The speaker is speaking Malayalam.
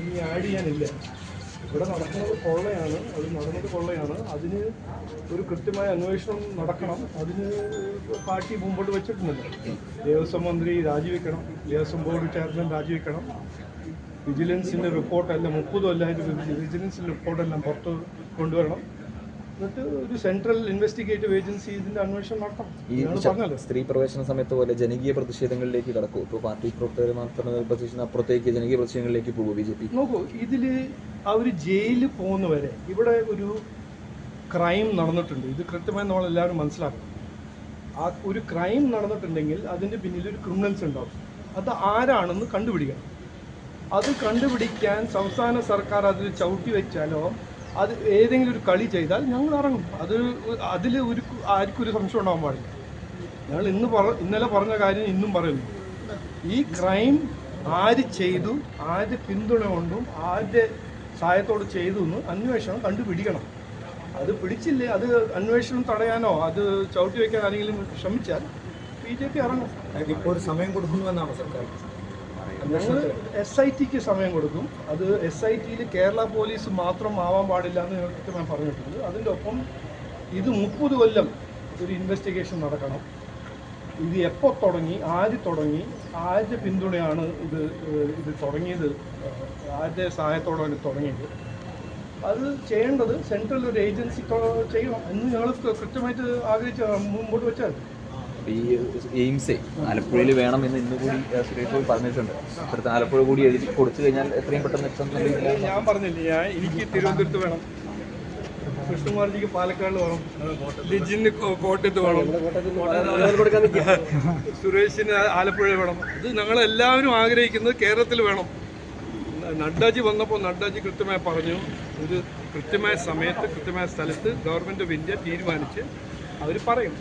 ഇനി ആഡ് ചെയ്യാനില്ല. ഇവിടെ നടക്കുന്നത് കൊള്ളയാണ്. അത് നടന്നത് കൊള്ളയാണ്. അതിന് ഒരു കൃത്യമായ അന്വേഷണം നടക്കണം. അതിന് പാർട്ടി മുമ്പോട്ട് വെച്ചിട്ടുണ്ടല്ലോ ദേവസ്വം മന്ത്രി രാജിവെക്കണം. ദേവസ്വം ബോർഡ് ചെയർമാൻ രാജിവെക്കണം. വിജിലൻസിന്റെ റിപ്പോർട്ടെല്ലാം മുപ്പത് കൊല്ലമായിട്ട് വിജിലൻസിന്റെ റിപ്പോർട്ടെല്ലാം പുറത്ത് കൊണ്ടുവരണം. എന്നിട്ട് ഒരു സെൻട്രൽ ഇൻവെസ്റ്റിഗേറ്റീവ് ഏജൻസി അന്വേഷണം നടത്തണം. സ്ത്രീ പ്രവേശന സമയത്ത് പോലെ ജനകീയ പ്രതിഷേധങ്ങളിലേക്ക് കടക്കും. ഇപ്പോൾ പാർട്ടി പ്രവർത്തകർ മാത്രം പ്രതിഷേധം അപ്പുറത്തേക്ക് ജനകീയ പ്രതിഷേധങ്ങളിലേക്ക് പോകും ബി ജെ പി? നോക്കൂ ഇതിൽ അവർ ജയിലിൽ പോകുന്നവരെ ഇവിടെ ഒരു ക്രൈം നടന്നിട്ടുണ്ട്. ഇത് കൃത്യമായി നമ്മൾ എല്ലാവരും മനസ്സിലാക്കണം. ആ ഒരു ക്രൈം നടന്നിട്ടുണ്ടെങ്കിൽ അതിന്റെ പിന്നിൽ ഒരു ക്രിമിനൽസ് ഉണ്ടാവും. അത് ആരാണെന്ന് കണ്ടുപിടിക്കണം. അത് കണ്ടുപിടിക്കാൻ സംസ്ഥാന സർക്കാർ അതിൽ ചവിട്ടി വെച്ചാലോ അത് ഏതെങ്കിലും ഒരു കളി ചെയ്താൽ ഞങ്ങൾ ഇറങ്ങും. അത് അതിൽ ഒരു ആർക്കും ഒരു സംശയം ഉണ്ടാവാൻ പാടില്ല. ഞങ്ങൾ ഇന്ന് പറ ഇന്നലെ പറഞ്ഞ കാര്യം ഇന്നും പറയുന്നു. ഈ ക്രൈം ആര് ചെയ്തു ആര് പിന്തുണ കൊണ്ടും ആരുടെ സഹായത്തോട് ചെയ്തു എന്ന് അന്വേഷണം കണ്ടുപിടിക്കണം അത് പിടിച്ചില്ലേ? അത് അന്വേഷണം തടയാനോ അത് ചവിട്ടി വയ്ക്കാൻ ആരെങ്കിലും ശ്രമിച്ചാൽ ബി ജെ പി ഇറങ്ങും. ഇപ്പോൾ സമയം കൊടുക്കുന്നുവെന്നാണ് സർക്കാർ? ഞങ്ങൾ എസ് ഐ ടിക്ക് സമയം കൊടുക്കും. അത് എസ് ഐ ടിയിൽ കേരള പോലീസ് മാത്രം ആവാൻ പാടില്ല എന്ന് ഞാൻ പറഞ്ഞിട്ടുണ്ട്. അതിന്റെ ഒപ്പം ഇത് മുപ്പത് കൊല്ലം ഒരു ഇൻവെസ്റ്റിഗേഷൻ നടക്കണം. ഇത് എപ്പോൾ തുടങ്ങി ആര് തുടങ്ങി ആരുടെ പിന്തുണയാണ് ഇത് ഇത് തുടങ്ങിയത് ആരുടെ സഹായത്തോടാണ് ഇത് തുടങ്ങിയത്. അത് ചെയ്യേണ്ടത് സെൻട്രൽ ഒരു ഏജൻസി ചെയ്യണം എന്ന് ഞങ്ങൾ കൃത്യമായിട്ട് ആഗ്രഹിച്ച മുമ്പോട്ട് വെച്ചാൽ ഈ എയിംസ് ആലപ്പുഴയിൽ വേണം എന്ന് ഇന്ന് കൂടി സുരേഷ് ഗോപി പറഞ്ഞിട്ടുണ്ട്. ഇപ്പോഴത്തെ ആലപ്പുഴ കൂടി എഴുതി കൊടുത്തു കഴിഞ്ഞാൽ എത്രയും പെട്ടെന്ന് എത്തും ഞാൻ പറഞ്ഞില്ലേ ഞാൻ എനിക്ക് തിരുവനന്തപുരത്ത് വേണം. കൃഷ്ണകുമാർജിക്ക് പാലക്കാട് വേണം ലിജിന് കോട്ടയത്ത് വേണം. സുരേഷിന് ആലപ്പുഴ വേണം. ഇത് ഞങ്ങളെല്ലാവരും ആഗ്രഹിക്കുന്നത് കേരളത്തിൽ വേണം. നഡ്ഡാജി വന്നപ്പോൾ നഡ്ഡാജി കൃത്യമായി പറഞ്ഞു. ഒരു കൃത്യമായ സമയത്ത് കൃത്യമായ സ്ഥലത്ത് ഗവൺമെന്റ് ഓഫ് ഇന്ത്യ തീരുമാനിച്ച് അവർ പറയും.